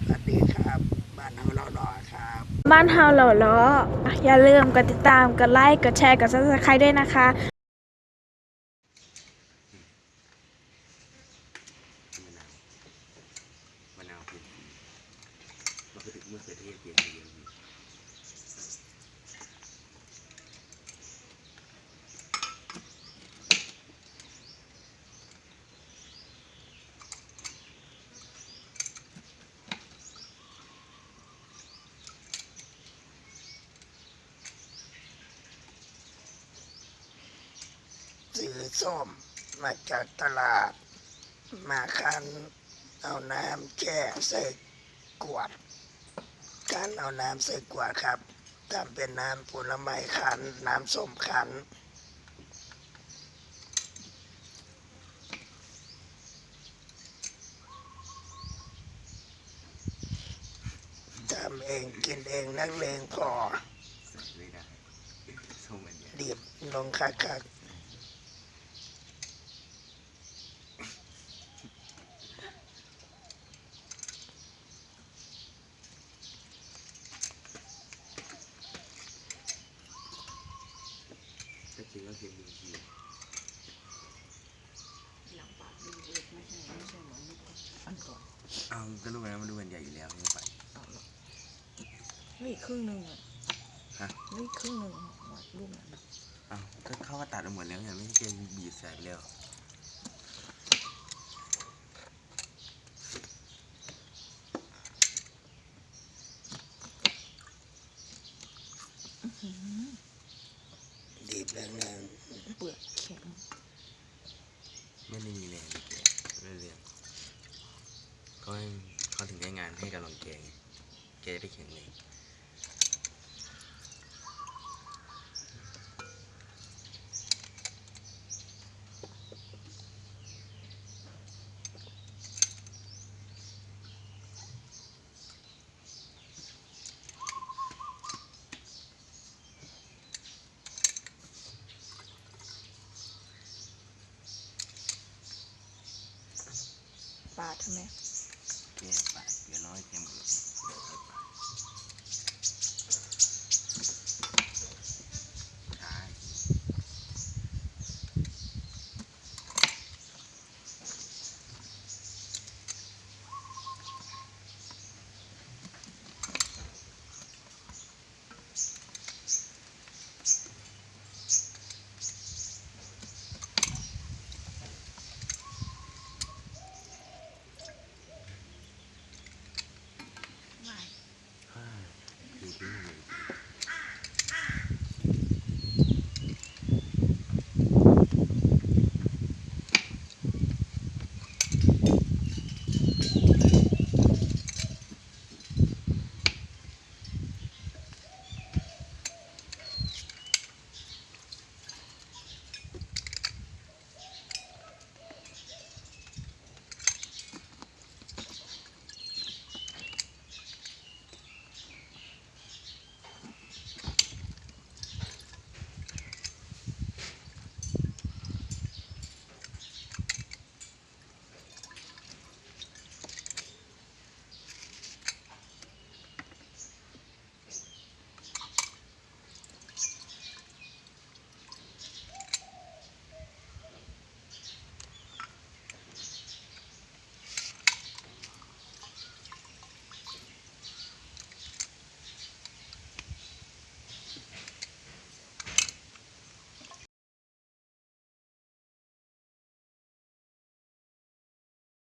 สวัสดีครับ บ้านเฮาเรารอครับ บ้านเฮาเหล่าล้ออะอย่าลืมกดติดตาม กดไลค์ กดแชร์ กด subscribe ด้วยนะคะมะนาวมะนาวเปลี่ยนสีมะเขือเทศมะเขือเทศเปลี่ยนสีอย่าง ซื้อส้มมาจากตลาด มาคั้นเอาน้ำแช่ใส่กวดคั้นเอาน้ำใส่กวดครับทำเป็นน้ำผลไม้คั้นน้ำส้มคั้นทำเองกินเองนักเลงพอใส่ไม่ได้ส้มอันเนี้ยดีบลงคักคัก ถ้ากินก็เค็มดีที อันก่ อนอ้าวก็รู้ไหมมันดูมันใหญ่อยู่แล้วไม่ไปเอาหรอกนี่ครึ่งหนึ่งอะฮะ นี่ครึ่งหนึ่งรูปนั้นน่ะอ้าวก็เข้าก็ตัดเอาหมดแล้วไงไม่ใช่เกมบีบใส่ไปแล้วดีบแรงเปลือกแข็งไม่ได้มีแรงเลยแกไม่ได้เรื่อง เขาเขาถึงได้งานให้กับหลองแกงแกได้แข็งแรงปาใช่ไหม แกปาดเกลื Continue.